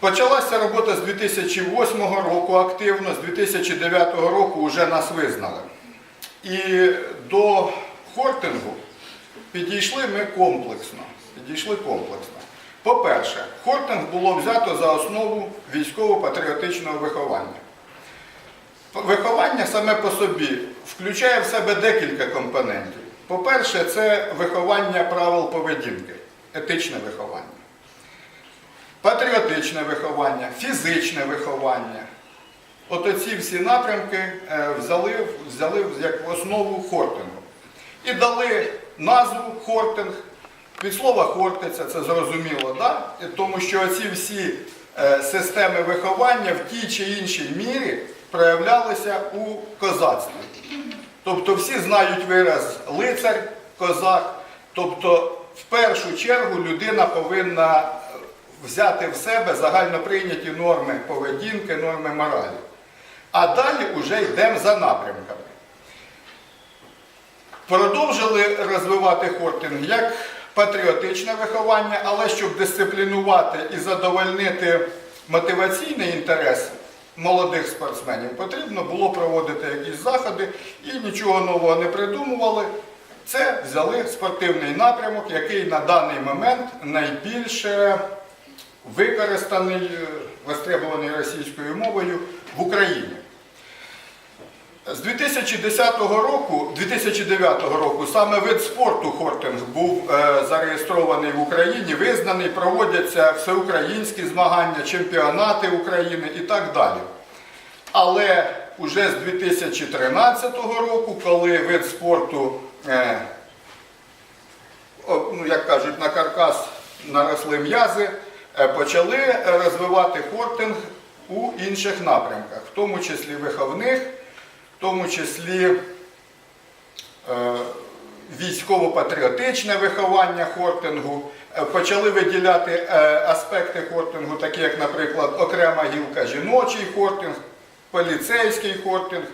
Почалася робота з 2008 року активно, з 2009 року вже нас визнали. І до хортингу підійшли ми комплексно. Підійшли комплексно. По-перше, хортинг було взято за основу військово-патріотичного виховання. Виховання саме по собі включає в себе декілька компонентів. По-перше, це виховання правил поведінки, етичне виховання, патріотичне виховання, фізичне виховання. От оці всі напрямки е, взяли, взяли як основу хортингу. І дали назву хортинг. Від слова хортиця, це зрозуміло, да? тому що оці всі е, системи виховання в тій чи іншій мірі проявлялися у козацтві. Тобто всі знають вираз лицар, козак. Тобто, в першу чергу людина повинна взяти в себе загально прийняті норми поведінки, норми моралі. А далі вже йдемо за напрямками. Продовжили розвивати хортинг як патріотичне виховання, але щоб дисциплінувати і задовольнити мотиваційний інтерес молодих спортсменів, потрібно було проводити якісь заходи і нічого нового не придумували. Це взяли спортивний напрямок, який на даний момент найбільше використаний, е, востребований російською мовою в Україні. З 2010 року, 2009 року саме вид спорту хортинг був е, зареєстрований в Україні, визнаний, проводяться всеукраїнські змагання, чемпіонати України і так далі. Але уже з 2013 року, коли вид спорту, е, ну, як кажуть, на каркас наросли м'язи, почали розвивати хортинг у інших напрямках, в тому числі виховних в тому числі е, військово-патріотичне виховання хортингу. Е, Почали виділяти е, аспекти хортингу, такі як, наприклад, окрема гілка жіночий хортинг, поліцейський хортинг,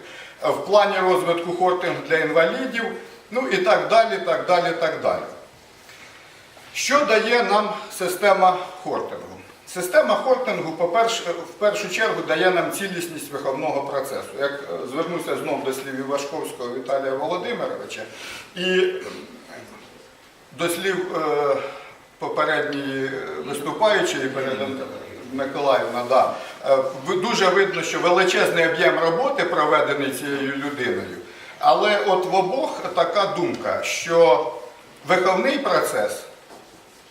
е, в плані розвитку хортинг для інвалідів, ну і так далі, так далі, так далі. Що дає нам система хортингу? Система хортингу, в першу чергу, дає нам цілісність виховного процесу. Як е, звернуся знов до слів Івашковського Віталія Володимировича і е, до слів е, попередньої виступаючої перед Миколаївна, да, дуже видно, що величезний об'єм роботи проведений цією людиною. Але от в обох така думка, що виховний процес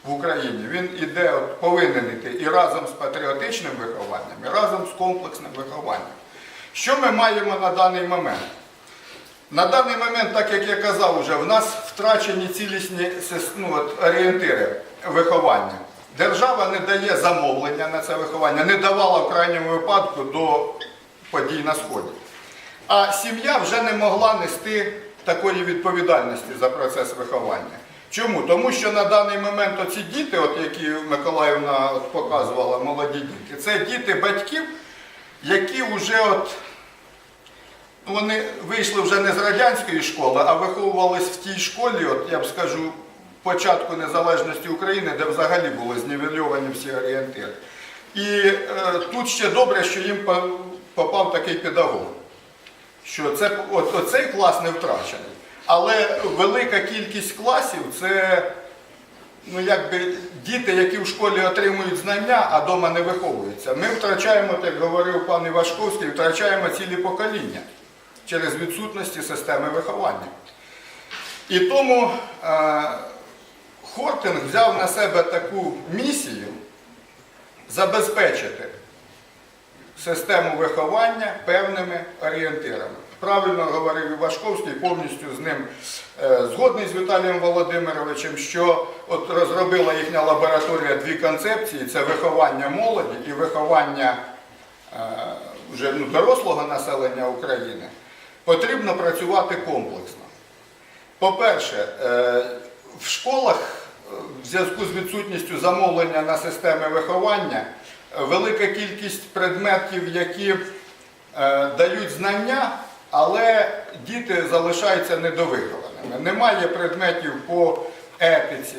в Україні, він іде, повинен іти і разом з патріотичним вихованням, і разом з комплексним вихованням. Що ми маємо на даний момент? На даний момент, так як я казав, уже, в нас втрачені цілісні ну, от, орієнтири виховання. Держава не дає замовлення на це виховання, не давала в крайньому випадку до подій на Сході. А сім'я вже не могла нести такої відповідальності за процес виховання. Чому? Тому що на даний момент оці діти, от які Миколаївна от показувала, молоді діти, це діти батьків, які вже от вони вийшли вже не з радянської школи, а виховувались в тій школі, от я б скажу, початку незалежності України, де взагалі були знівельовані всі орієнтири. І е, тут ще добре, що їм попав такий педагог, що це, от, оцей клас не втрачений. Але велика кількість класів це ну, якби діти, які в школі отримують знання, а вдома не виховуються. Ми втрачаємо, як говорив пан Івашковський, втрачаємо цілі покоління через відсутності системи виховання. І тому е, Хортинг взяв на себе таку місію забезпечити систему виховання певними орієнтирами. Правильно говорив Івашковський, повністю з ним е, згодний з Віталієм Володимировичем, що от розробила їхня лабораторія дві концепції: це виховання молоді і виховання е, вже ну, дорослого населення України. Потрібно працювати комплексно. По-перше, е, в школах в зв'язку з відсутністю замовлення на системи виховання велика кількість предметів, які дають знання, але діти залишаються недовихованими. Немає предметів по етиці,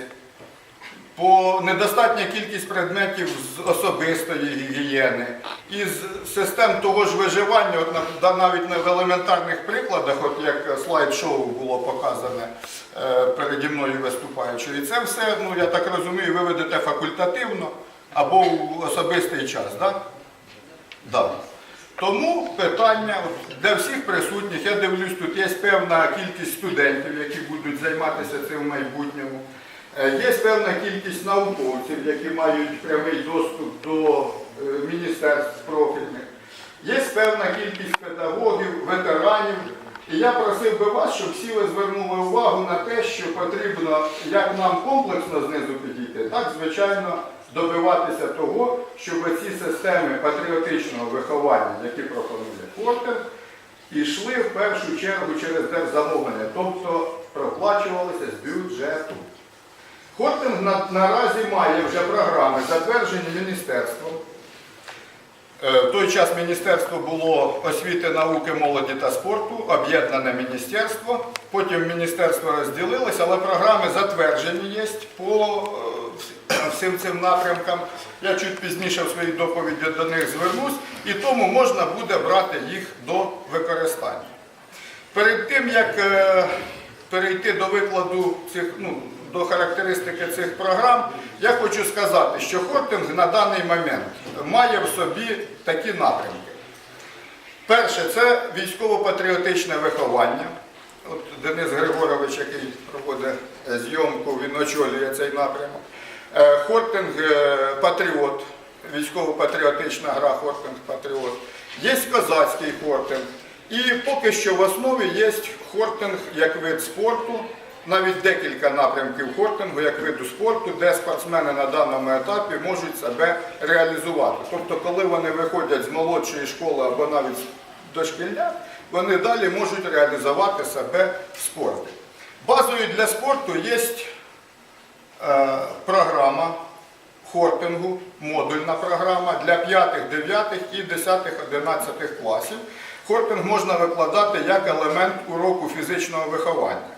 по недостатня кількість предметів з особистої гігієни, із систем того ж виживання, от навіть на елементарних прикладах, от як слайд-шоу було показане е, переді мною виступаючи. І це все, ну я так розумію, ви ведете факультативно або в особистий час. Да? Да. Тому питання для всіх присутніх, я дивлюсь, тут є певна кількість студентів, які будуть займатися цим в майбутньому. Е, Є певна кількість науковців, які мають прямий доступ до е, міністерств профільних. Є певна кількість педагогів, ветеранів. І я просив би вас, щоб всі ви звернули увагу на те, що потрібно як нам комплексно знизу підійти, так звичайно добиватися того, щоб ці системи патріотичного виховання, які пропонує Фортер, йшли в першу чергу через держзамовлення, тобто проплачувалися з бюджету. Хортинг на- наразі має вже програми, затверджені міністерством. Е, В той час міністерство було освіти, науки, молоді та спорту, об'єднане міністерство. Потім міністерство розділилося, але програми затверджені є по е, всім цим напрямкам. Я чуть пізніше в своїй доповіді до них звернусь, і тому можна буде брати їх до використання. Перед тим, як е, перейти до викладу цих, ну, до характеристики цих програм, я хочу сказати, що Хортинг на даний момент має в собі такі напрямки. Перше, це військово-патріотичне виховання. От Денис Григорович, який проводить е, зйомку, він очолює цей напрямок. Е, Хортинг е, Патріот, військово-патріотична гра Хортинг Патріот. Є козацький хортинг. І поки що в основі є хортинг як вид спорту, навіть декілька напрямків хортингу як виду спорту, де спортсмени на даному етапі можуть себе реалізувати. Тобто, коли вони виходять з молодшої школи або навіть з дошкілля, вони далі можуть реалізувати себе в спорті. Базою для спорту є е, програма хортингу, модульна програма для 5, 9 і 10, 11 класів. Хортинг можна викладати як елемент уроку фізичного виховання.